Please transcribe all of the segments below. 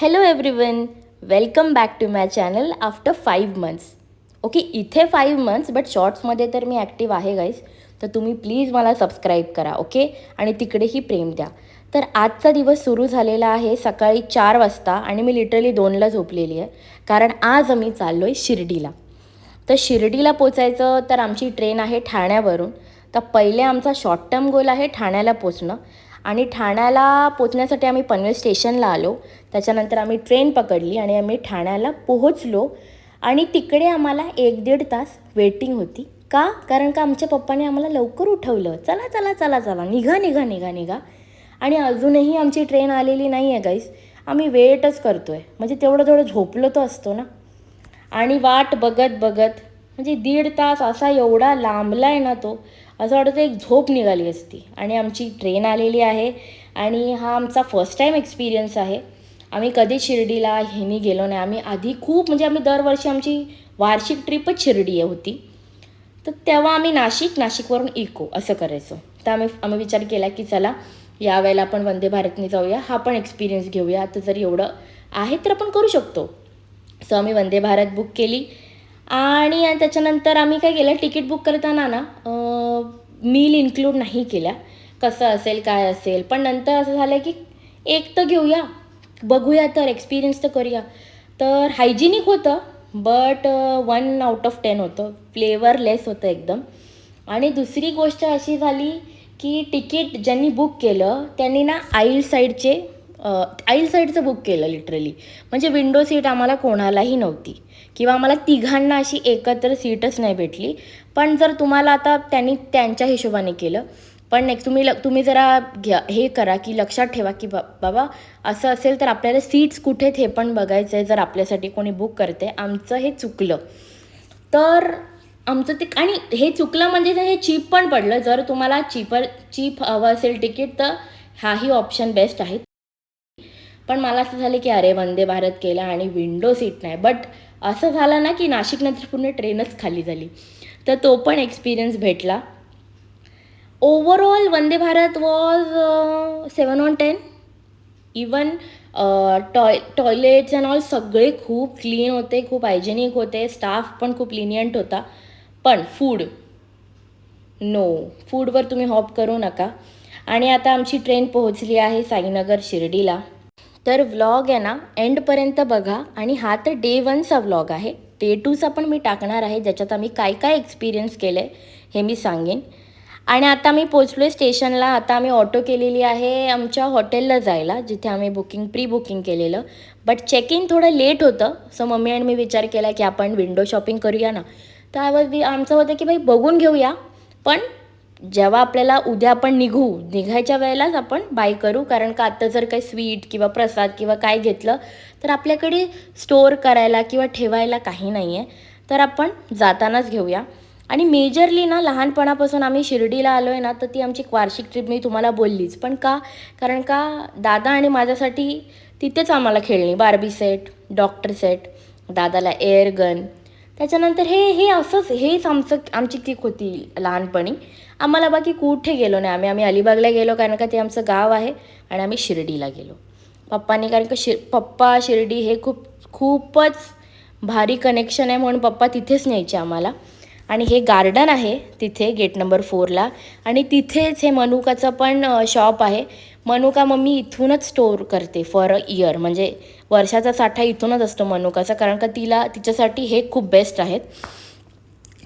Hello everyone welcome back to my channel after five months okay इथे five months but शॉर्ट्समध्ये तर मी active आहे गाईज तर तुम्ही प्लीज मला सबस्क्राईब करा ओके आणि तिकडेही प्रेम द्या. तर आजचा दिवस सुरू झालेला आहे सकाळी चार वाजता आणि मी लिटरली दोनला झोपलेली आहे. कारण आज आम्ही चाललो आहे शिर्डीला. तर शिर्डीला पोचायचं तर आमची ट्रेन आहे ठाण्यावरून. तर पहिले आमचा शॉर्ट टर्म गोल आहे ठाण्याला पोचणं. आणि ठाण्याला पोचण्यासाठी आम्ही पनवेल स्टेशनला आलो. त्याच्यानंतर आम्ही ट्रेन पकडली आणि आम्ही ठाण्याला पोहोचलो. आणि तिकडे आम्हाला एक दीड तास वेटिंग होती. का? कारण का? आमच्या पप्पाने आम्हाला लवकर उठवलं. चला चला चला चला. निघा निघा निघा निघा. आणि अजूनही आमची ट्रेन आलेली नाही आहे गाईस आम्ही वेटच करतो आहे म्हणजे तेवढं थोडं झोपलो तर असतो ना. आणि वाट बघत बघत म्हणजे दीड तास असा एवढा लांबला आहे ना तो. असं वाटतं एक झोप निघाली असती. आणि आमची ट्रेन आलेली आहे. आणि हा आमचा फर्स्ट टाईम एक्सपिरियन्स आहे. आम्ही कधी शिर्डीला ह्यानी गेलो नाही. आम्ही आधी खूप म्हणजे आम्ही दरवर्षी आमची वार्षिक ट्रिपच शिर्डी आहे होती. तर तेव्हा आम्ही नाशिक नाशिकवरून इको असं करायचो. तर आम्ही आम्ही विचार केला की चला यावेळेला आपण वंदे भारतने जाऊया. हा पण एक्सपिरियन्स घेऊया. आता जर एवढं आहे तर आपण करू शकतो. सो आम्ही वंदे भारत बुक केली. आणि त्याच्यानंतर आम्ही काय केलं तिकीट बुक करताना ना मील इन्क्लूड नाही केल्या. कसं असेल काय असेल. पण नंतर असं झालं की एक तर घेऊया बघूया तर एक्सपिरियन्स तर करूया. तर हायजिनिक होतं but one out of ten होतं. फ्लेवरलेस होतं एकदम. आणि दुसरी गोष्ट अशी झाली की तिकीट ज्यांनी बुक केलं त्यांनी ना आईल साईडचे आईल साईडचं बुक केलं लिटरली म्हणजे विंडो सीट आम्हाला कोणालाही नव्हती. किंवा आम्हाला तिघांना अशी एकत्र सीटच नाही भेटली. पण जर तुम्हाला आता त्यांनी त्यांच्या हिशोबाने केलं पण नेक्स्ट तुम्ही ल तुम्ही जरा घ्या हे करा की लक्षात ठेवा की बा बाबा असं असेल तर आपल्याला सीट्स कुठे आहेत हे पण बघायचं आहे जर आपल्यासाठी कोणी बुक करते आमचं हे चुकलं. तर आमचं ते आणि हे चुकलं म्हणजे हे चीप पण पडलं जर तुम्हाला चीपर चीप हवं असेल तिकीट तर हाही ऑप्शन बेस्ट आहे. पण मला असं झालं की अरे वंदे भारत केला आणि विंडो सीट नाही. बट असं झालं ना की नाशिकनंतर पूर्ण ट्रेनच खाली झाली. तर तो पण एक्सपिरियन्स भेटला. Overall Vande Bharat was seven on ten even toy toilets and all सगळे खूप क्लीन होते खूप हायजेनिक होते. स्टाफ पण खूप लिनियंट होता. पण फूड नो फूडवर तुम्ही हॉप करू नका. आणि आता आमची ट्रेन पोहोचली आहे साईनगर शिर्डीला. तर व्लॉग आहे ना एंडपर्यंत बघा आणि हा तर डे वनचा व्लॉग आहे. डे टूचा पण मी टाकणार आहे ज्याच्यात आम्ही काय काय एक्सपिरियन्स केलं आहे हे मी सांगेन. आणि आता मी पोचलो आहे स्टेशनला आता आम्ही ऑटो केलेली आहे आमच्या हॉटेलला जायला जिथे आम्ही बुकिंग प्री बुकिंग केलेलं. बट चेक इन थोडं लेट होतं सो मम्मी आणि मी विचार केला की आपण विंडो शॉपिंग करूया ना. तर आमचं होतं की भाई बघून घेऊया पण जेव्हा आपल्याला उद्या आपण निघू निघायच्या वेळेलाच आपण बाय करू. कारण का आत्ता जर काही स्वीट किंवा प्रसाद किंवा काय घेतलं तर आपल्याकडे स्टोअर करायला किंवा ठेवायला काही नाही आहे तर आपण जातानाच घेऊया. आणि मेजरली ना लहानपणापासून आम्ही शिर्डीला आलो आहे ना तर ती आमची वार्षिक ट्रिप मी तुम्हाला बोललीच. पण का? कारण का? दादा आणि माझ्यासाठी तिथेच आम्हाला खेळणी. बार्बी सेट डॉक्टर सेट दादाला एअर गन त्याच्यानंतर हे हे असंच हेच आमचं आमची किक होती लहानपणी. आम्हाला बाकी कुठे गेलो नाही. आम्ही आम्ही अलिबागला गेलो कारण का ते आमचं गाव आहे आणि आम्ही शिर्डीला गेलो. पप्पांनी कारण का शिर पप्पा शिर्डी हे खूप खूपच भारी कनेक्शन आहे म्हणून पप्पा तिथेच न्यायचे आम्हाला. आणि हे गार्डन आहे तिथे गेट नंबर फोरला आणि तिथेच हे मनुकाचं पण शॉप आहे. मनुका मम्मी इथूनच स्टोअर करते फॉर अ इयर म्हणजे वर्षाचा साठा इथूनच असतो मनुकाचा कारण का तिला तिच्यासाठी हे खूप बेस्ट आहेत.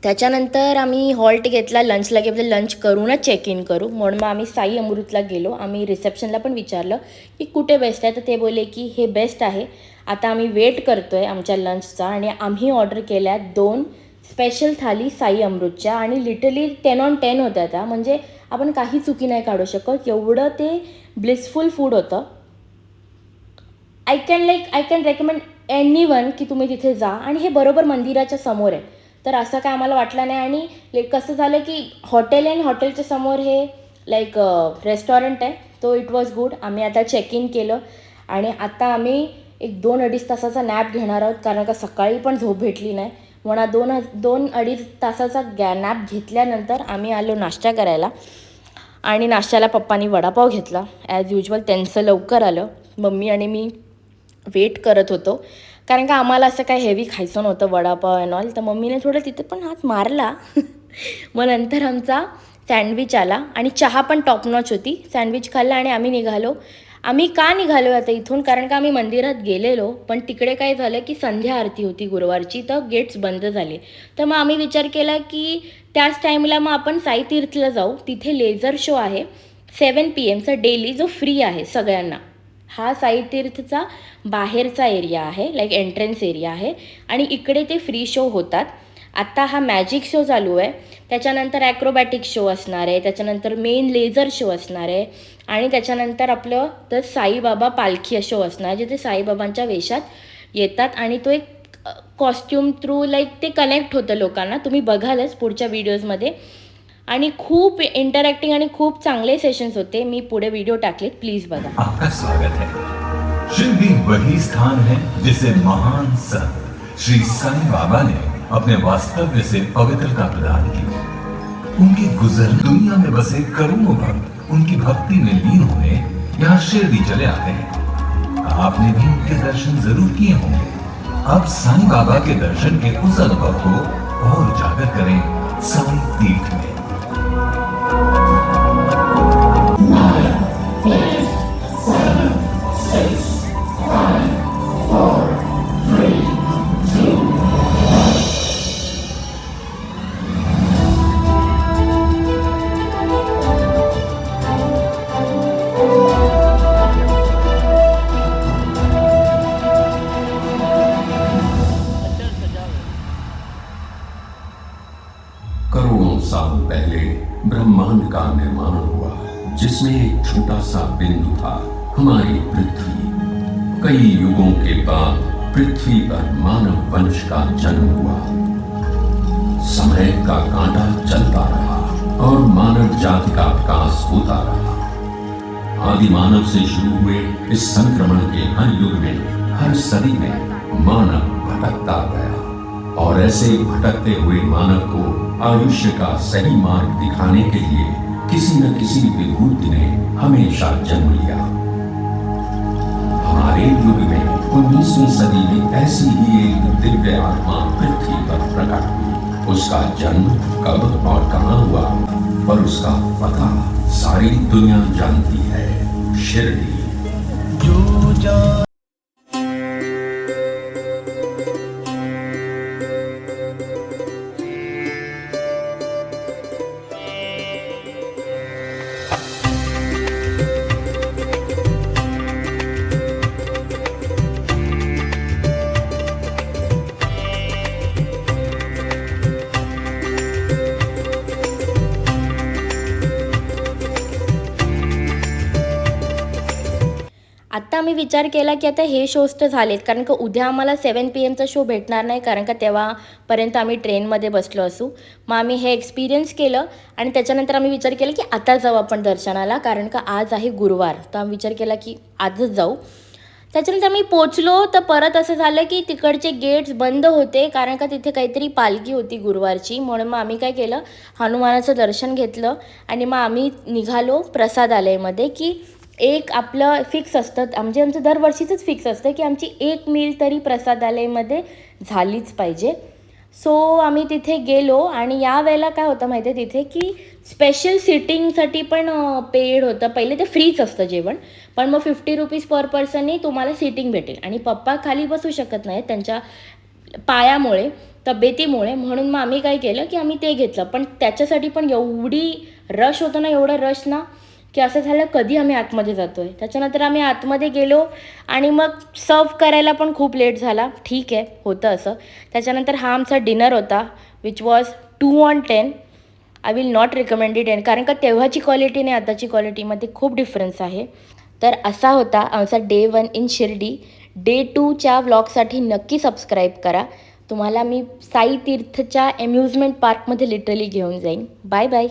त्याच्यानंतर आम्ही हॉल्ट घेतला लंचला घेतलं लंच करूनच चेक इन करू. म्हणून मग आम्ही साई अमृतला गेलो. आम्ही रिसेप्शनला पण विचारलं की कुठे बेस्ट आहे? तर ते बोलले की हे बेस्ट आहे. आता आम्ही वेट करतो आहे आमच्या लंचचा आणि आम्ही ऑर्डर केल्या दोन स्पेशल थाली साई अमृतच्या आणि लिटरली टेन ऑन टेन होत्या त्या. म्हणजे आपण काही चुकी नाही काढू शकत. एवढं ते ब्लिसफुल फूड होतं. I can like I can recommend anyone की तुम्ही तिथे जा. आणि हे बरोबर मंदिराच्या समोर आहे. तर असं काय आम्हाला वाटलं नाही. आणि लाईक कसं झालं की हॉटेल आणि हॉटेलच्या समोर हे लाईक रेस्टॉरंट आहे. तो इट वॉज गुड आम्ही आता चेक इन केलं. आणि आता आम्ही एक दोन अडीच तासाचा नॅप घेणार आहोत. कारण का सकाळी पण झोप भेटली नाही. म्हणा दोन दोन अडीच तासाचा गॅ नॅप घेतल्यानंतर आम्ही आलो नाश्ता करायला. आणि नाश्त्याला पप्पानी वडापाव घेतला. ॲज युजल त्यांचं लवकर आलं. मम्मी आणि मी वेट करत होतो. कारण का आम्हाला असं काही हेवी खायचं नव्हतं वडापाव अँड ऑल तर मम्मीने थोडं तिथे पण हात मारला. मग नंतर आमचा सँडविच आला आणि चहा पण टॉप नॉच होती. सँडविच खाल्ला आणि आम्ही निघालो. आम्ही का निघालो आता इथून? कारण का आम्ही मंदिरात गेलेलो पण तिकडे काय झालं की संध्या आरती होती गुरुवारची तर गेट्स बंद झाले. तर मग आम्ही विचार केला की त्याच टाईमला मग आपण साईतीर्थला जाऊ. तिथे लेझर शो आहे. सेवन पी एमचा डेली जो फ्री आहे सगळ्यांना. हा साई तीर्थचा बाहेरचा एरिया आहे लाईक एंट्रन्स एरिया आहे. आणि इकडे ते फ्री शो होतात. आत्ता हा मॅजिक शो चालू आहे. त्याच्यानंतर ॲक्रोबॅटिक शो असणार आहे. त्याच्यानंतर मेन लेझर शो असणार आहे. आणि त्याच्यानंतर आपलं तर साईबाबा पालखी शो असणार आहे जिथे साईबाबांच्या वेशात येतात. आणि तो एक कॉस्ट्युम थ्रू लाईक ते कनेक्ट होतं लोकांना. तुम्ही बघालच पुढच्या व्हिडिओजमध्ये आणि खूप इंटरॅक्टिंग आणि खूप चांगले सेशन्स होते. मी पुढे व्हिडिओ टाकलेत. प्लीज बघा. आपका स्वागत है। शिरडी वही स्थान है जिसे महान संत श्री साईं बाबा ने अपने वास्तव्य से पवित्रता प्रदान की। उनके गुजर दुनिया में बसे करोड़ों भक्त उनकी भक्ति में लीन होने यहाँ शिरडी चले आते हैं। आपने भी उनके दर्शन जरूर किए होंगे। अब साईं बाबा के दर्शन के उस अनुभव को और उजागर करें साईं तीर्थ में। ब्रह्मांड का निर्माण हुआ, जिसमें एक छोटा सा बिंदु था, हमारी पृथ्वी। कई युगों के बाद पृथ्वी पर मानव वंश का जन्म हुआ। समय का कांटा चलता रहा और मानव जाति का विकास होता रहा। आदि मानव से शुरू हुए इस संक्रमण के हर युग में, हर सदी में मानव भटकता गया। और ऐसे भटकते हुए मानव को आयुष्य का सही मार्ग दिखाने के लिए किसी न किसी विभूति ने हमेशा जन्म लिया। हमारे युग में उन्नीसवीं सदी में ऐसी ही एक दिव्य आत्मा पृथ्वी पर प्रकट हुई। उसका जन्म कब और कहाँ हुआ, पर उसका पता सारी दुनिया जानती है, शिरडी। आत्ता आम्ही विचार केला की आता हे शोज तर झालेत. कारण का उद्या आम्हाला सेवन पी एमचा शो भेटणार नाही कारण का तेव्हापर्यंत आम्ही ट्रेनमध्ये बसलो असू. मग आम्ही हे एक्सपिरियन्स केलं आणि त्याच्यानंतर आम्ही विचार केला की आता जाऊ आपण दर्शनाला कारण का आज आहे गुरुवार. तर आम्ही विचार केला की आजच जाऊ. त्याच्यानंतर आम्ही पोचलो तर परत असं झालं की तिकडचे गेट्स बंद होते कारण का तिथे काहीतरी पालखी होती गुरुवारची. म्हणून मग आम्ही काय केलं? हनुमानाचं दर्शन घेतलं आणि मग आम्ही निघालो प्रसादालयमध्ये की एक आपलं फिक्स असतं. म्हणजे आमचं दरवर्षीचंच फिक्स असतं की आमची एक मील तरी प्रसादालयमध्ये झालीच पाहिजे. सो आम्ही तिथे गेलो आणि या वेळेला काय होतं माहिती आहे तिथे की स्पेशल सिटिंगसाठी पण पेड होतं. पहिले ते फ्रीच असतं जेवण. पण मग फिफ्टी रुपीज पर पर्सननी तुम्हाला सिटिंग भेटेल. आणि पप्पा खाली बसू शकत नाही त्यांच्या पायामुळे तब्येतीमुळे. म्हणून मग आम्ही काय केलं की आम्ही ते घेतलं. पण त्याच्यासाठी पण एवढी रश होतं ना एवढं रश ना की असं झालं कधी आम्ही आतमध्ये जातो आहे त्याच्यानंतर आम्ही आतमध्ये गेलो आणि मग सर्व करायला पण खूप लेट झाला. ठीक आहे होतं असं. त्याच्यानंतर हा आमचा डिनर होता which was two on ten I will not recommend it कारण का तेव्हाची क्वालिटी आणि आताची क्वालिटीमध्ये खूप डिफरन्स आहे. तर असा होता आमचा day one in Shirdi. Day टूच्या व्लॉगसाठी नक्की सबस्क्राईब करा. तुम्हाला मी साई तीर्थच्या एम्युजमेंट पार्कमध्ये लिटरली घेऊन जाईन. Bye bye